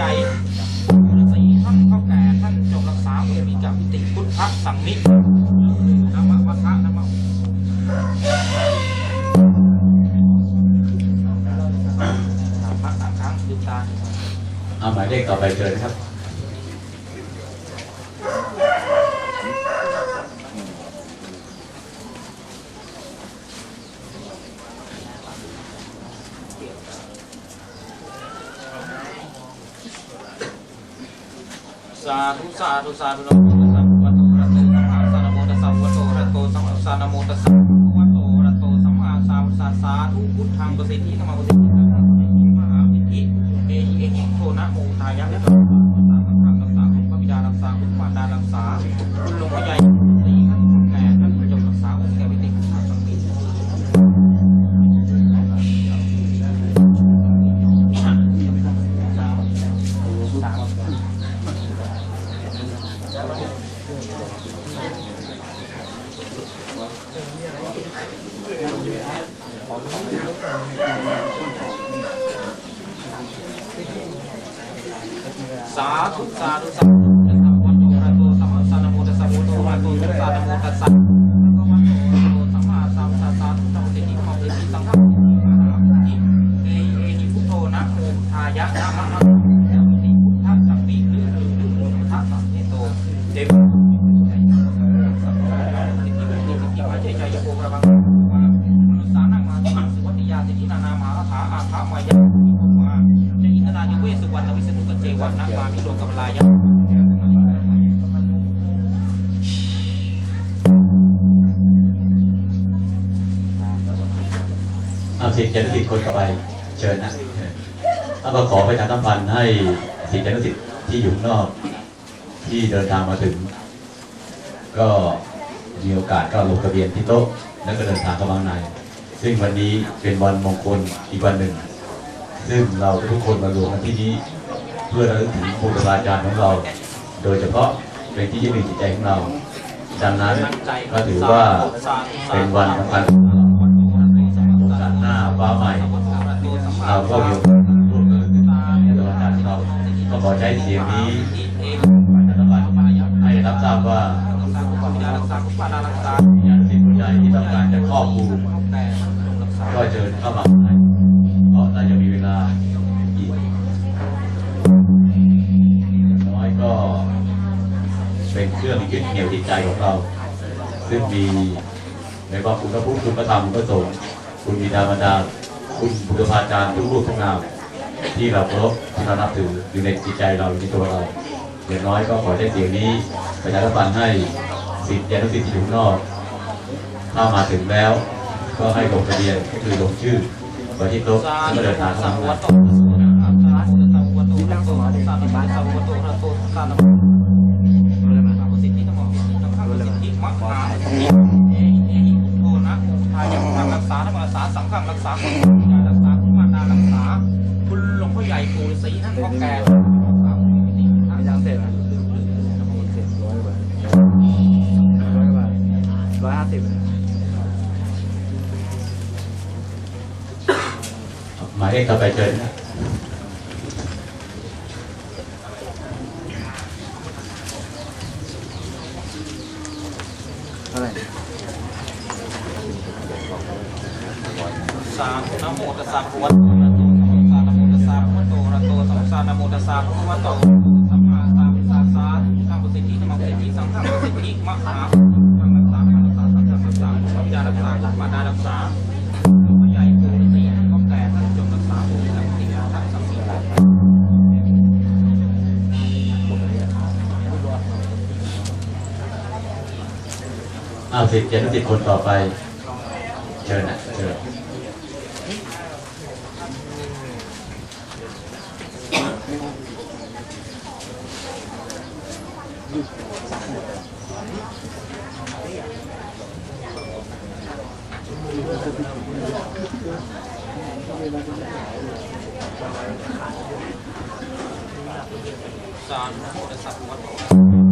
ใหญ่ฤาษีท่านเท่าแก่ท่านจงรักษาเวมิจามิติพุทธสังมินะมะวัฒนะมะพระสามครั้งลืมตาเอาหมายเลขต่อไปเชิญครับาธุสาธุสาธุนะโมตัสสะภะคะวะโตอะระหะโตสัมมาสัมพุทธัสสะนะโมตัสสะภะคะวะโตอะระหะโตสัมมาสัมพุทธัสสะนะโมตัสสะภะคะวะโตอะระหะโตสัมมาสัมพุทธัสสะสาธุพุทธังประสิทธิธรรมประสิทธินะโมตัสสะมหาวิธิเอหิเอหิโทนะโมทายะ สาธุสาธุสาธุสัมพุทโธระโตสัมมาสัมพุทธสสะพุทโธระโตสัมมาสัมพุทธสสะพระวันโตระโตสัมมาสัมพุทธัสสะทุกขสิทธิของสิทธิสังฆะมหาธิเอหิเอหิพุทโธนะโมทายะนะมะมะยะมิพุทธัสสัมปิหรือหรือพุทธัสสัมมิโตเดว สิทธิ์เจนุสิทธิ์คนต่อไปเชิญนะเอาก็ขอประชาสัมพันธ์ให้สิทธิ์เจนุสิทธิ์ที่อยู่นอกที่เดินทางมาถึง ก็มีโอกาสก็ลงทะเบียนที่โต๊ะแล้วก็เดินทางเข้ามาข้างใน ซึ่งวันนี้เป็นวันมงคลอีกวันหนึ่ง ซึ่งเราทุกคนมารวมกันที่นี้ เพื่อระลึกถึงครูบาอาจารย์ของเรา โดยเฉพาะเป็นที่ยึดเหนี่ยวจิตใจของเราดังนั้นก็ถือว่าเป็นวันสำคัญโอกาสหน้า ฟ้าใหม่เราก็มีโอกาสร่วมกันในตลอดการเราก็ขอใช้เสียงนี้ประชาสัมพันธ์ให้รับทราบว่าญาติสิทธิ์ผู้ใดที่ต้องการจะครอบครูก็เชิญเข้ามาเพราะเราจะมีเวลาอีกน้อยก็เป็นเครื่องยึดเหนี่ยวจิตใจของเรา ซึ่งมีในความคุณพระพุทธคุณพระธรรมพระสงฆ์ คุณบิดามารดา คุณบุรพาจารย์ทุกรูปทุกนามที่เราเคารพที่เรานับถืออยู่ในจิตใจเราอยู่ในตัวเราอย่างน้อยก็ขอใช้เสียงนี้ประชาสัมพันธ์ให้สิทธิ์ยานุสิทธิ์ที่อยู่นอก ถ้ามาถึงแล้ว ก็ให้ลงทะเบียนก็คือลงชื่อไว้ที่โต๊ะแล้วก็เดินทางเข้ามาข้างในรัก ษาธรรมรักษาสังฆรักษาคนรักษาคุณมารดารักษา คุณหลวงพ่อใหญ่ปู่ศรีท่านพ่อแก่ไม่ยังเสร็จอะเสร็จร้อยกว่าร้อยกว่าร้อยห้าสิบหมายเลขต่อไปเชิญนะ เท่าไหร่ สาธุนะโมตั สะภะคะวะโตอะระหะโตสัมมาสัมพุทธัสสะภะคะวะโตอะระหะโตสัมมาสัมพุทธัสสะภะคะวะโตสัมมาสัมพุทธัสสะสัมปสิทธิธรรมปสิทธิสังฆปสิทธิมหาธรรมรักษาธรรมรักษาสังฆรักษาพระบิดารักษาคุณมารดารักษาหลวงพ่อใหญ่ปู่ฤาษีท่านพ่อแก่ท่านจงรักษาปู่ฤาษีท่านสังฆีอ้าวสิทธิ์ยานุสิทธิ์คนต่อไป เชิญนะเชิญ สาธุนะโมตัสสะภะคะวะ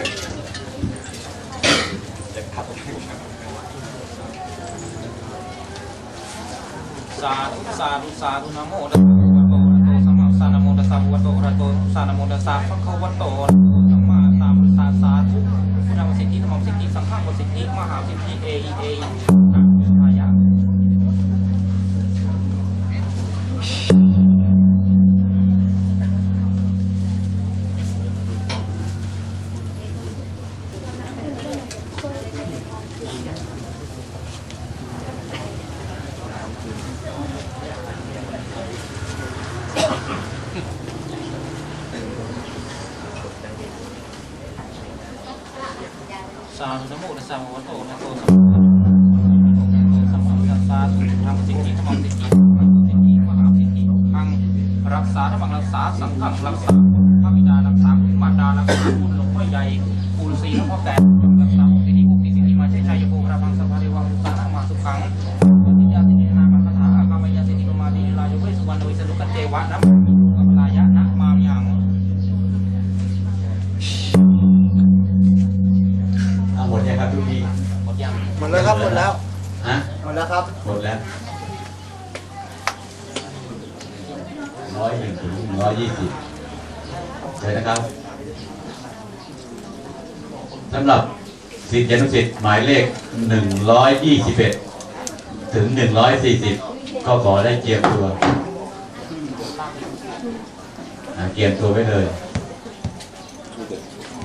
สาธุสาธุสาธุนะโมตัสสะภะคะวะโตสัมมาสัมพุทธัสสะนะโมตัสสะภะคะวะโตอะระหะโตสานะโมตัสสะภะคะวะโตสัมมาสัมพุทธัสสะสาธุพุทธังวสิทธิธรรมังสิทธิสังฆังวสิทธิมหาสิทธิเอเอ สาธุนะโมตัสสะภะคะวะโตอะระหะโตสัมมาสัมพุทธัสสะสาธุธรรมสิทธิธรรมสิทธิสิทธิมหาสิทธิทังรักษาธรรมังรักษาสังฆังรักษาพระบิดารักษาคุณมารดารักษาคุณหลวงพ่อใหญ่ปู่ฤาษีหลวงพ่อแก่รักษาองค์สิทธิภูมิสิทธิมาใช้ชัยภูมิระพังสภาเดวังสานามาสุขังสิทธิยาสิทธินามาคาถาอากามยาสิทธิปมาดีลายเวสุวรรณวิสรุกเจวะนะ ดีหมดยังหมดแล้วครับหมดแล้วฮะหมดแล้วครับหมดแล้วร้อยหนึ่งถึงร้อยยี่สิบเลยนะครับสำหรับสิทธินุสิทธิ์หมายเลข 121 ถึง 140 ก็ขอได้เกียมตัวเกียมตัวไว้เลย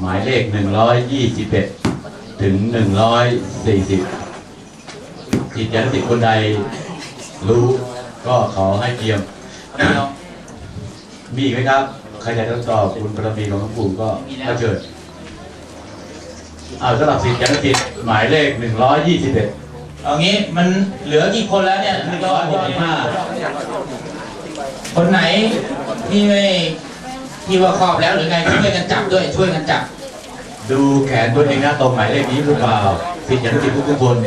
หมายเลข 121 ถึงหนึ่งร้อยสี่สิบจิตยานุสิคนใดรู้ก็ขอให้เตรียม มีอีกไหมครับ ใครอยากจะตอบคุณบารมีของหลวงปู่ก็ก็เชิญเอาสำหรับสิทธิยานุสิทธิ์หมายเลขหนึ่งร้อยยี่สิบเอ็ดเอางี้มันเหลือกี่คนแล้วเนี่ยหนึ่งร้อยหกสิบห้าคนไหนที่ไม่ที่ว่าครอบแล้วหรือไงช่วยกันจับด้วยช่วยกันจับ ดูแขนตัวเองนะตรงหมายเลขนี้หรือเปล่าสิทธิยานุสิทธิ์ทุกคน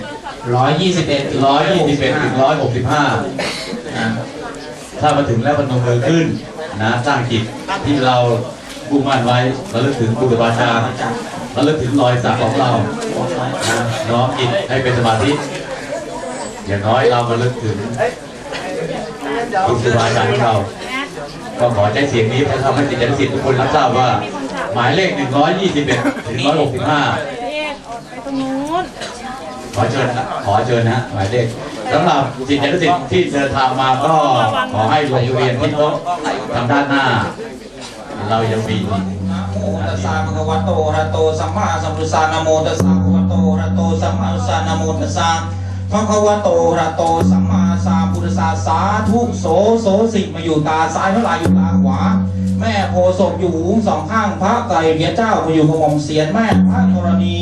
ร้อยยี่สิบเอ็ดร้อยยี่สิบเอ็ดถึงร้อยหกสิบห้าถ้ามาถึงแล้วพนมมือขึ้นนะสร้างจิตที่เรามุ่งมั่นไว้ระลึกถึงบุตรบาชาระลึกถึงรอยสักของเราน้อมจิตให้เป็นสมาธิ อย่างน้อยเรามาลึกถึงคุณครูบาอาของเรา ก็ขอใช้เสียงนี้เพื่อทำให้สิทธิสิทธิ์ทุกคนรับทราบว่า มายเลข 121 ถึง 165เรียกออกไปตรงนู้นขอเชิญนะขอเชิญนะฮะหมายเลขสำหรับสิทธิสิทธิ์ที่เดินทางมาก็ขอให้ลงทะเบียนที่โต๊ะทางด้านหน้า เรายังมีนะโมตัสสะภะคะวะโตอะระหะโตสัมมาสัมพุทธัสสะนะโมตัสสะภะคะวะโตอะระหะโตสัมมาสัมพุทธัสสะนะโมตัสสะภะคะวะโตอะระหะโตสัมมาสัมพุทธัสสะสาธุโสโสสิมาอยู่ตาซ้ายพระลายอยู่ตาขวา แม่โพศพอยู่หูสองข้างพระไก่เบียเจ้ามาอยู่กระหม่อมเสียนแม่พระธรณี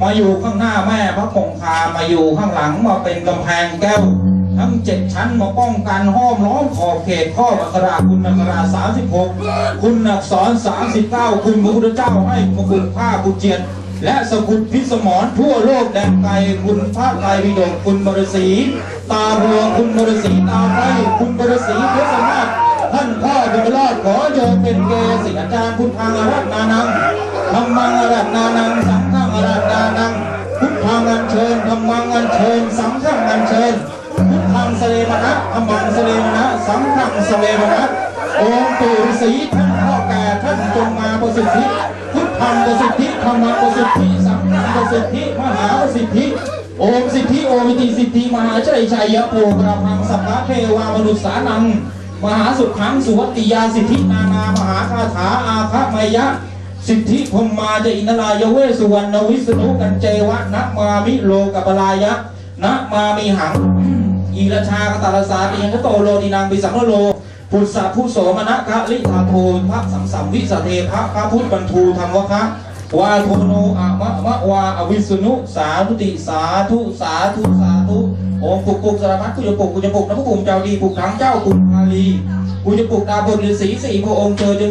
มาอยู่ข้างหน้าแม่พระคงคามาอยู่ข้างหลังมาเป็นกำแพงแก้ว ทั้งเจ็ดชั้นมาป้องกันห้อมล้อมขอบเขตข้ออักระคุณอักระสามสิบหกคุณอักษรสามสิบเก้าคุณพระพุทธเจ้าให้มกุฎผ้ากุเจียน และสกุลพิสมรทั่วโลกแดนไกลคุณพระไตรปิฎกคุณบรสี ตาบัวคุณบรสีตาไฟคุณบรสีเพชรนาถ ท่านพ่อบุญรอดขอโยมเป็นเกศิอาจารย์พุทธังอารัตนานังธรรมังอารัตนานัง สังฆังอารัตนานัง พุทธังอัญเชิญธรรมังอัญเชิญ สังฆังอัญเชิญ พุทธังสเลมนะธรรมังสเลมนะสังฆังสเลมนะองค์ปู่ฤาษีท่านพ่อแก่ท่านจงมาประสิทธิพุทธังประสิทธิธรรมังประสิทธิสังฆังประสิทธิมหาประสิทธิโอมสิทธิโอมิติสิทธิมหาชัยชัยยะโภกราพังสัพพะเทวามนุษสานัง มหาสุขังสุวัติยาสิทธินานามหาคาถาอาภมยะ สิทธิพรหมาจะอินทรายเวสุวรรณวิษณุกันเจวะนะมามิโลกัปลายะนะมามิหังอีรชากตาลสาติยังกโตโลดินังปิสังโลพุทธะผู้โสมนะกะลิธาโทพระสัมสัมวิสเทพระพระพุทธบรรทูธรรมวคะวาโทโนอะมะมะวาอวิสุนุสาธุติสาธุสาธุสาธุโอมปุกปุกสารพัดกุจปุกกุจปุกนะพระภูมิเจ้าดีปุกถังเจ้าคุณ รีกูจะปลุกตาบนฤาษีสี่พระองค์เจอ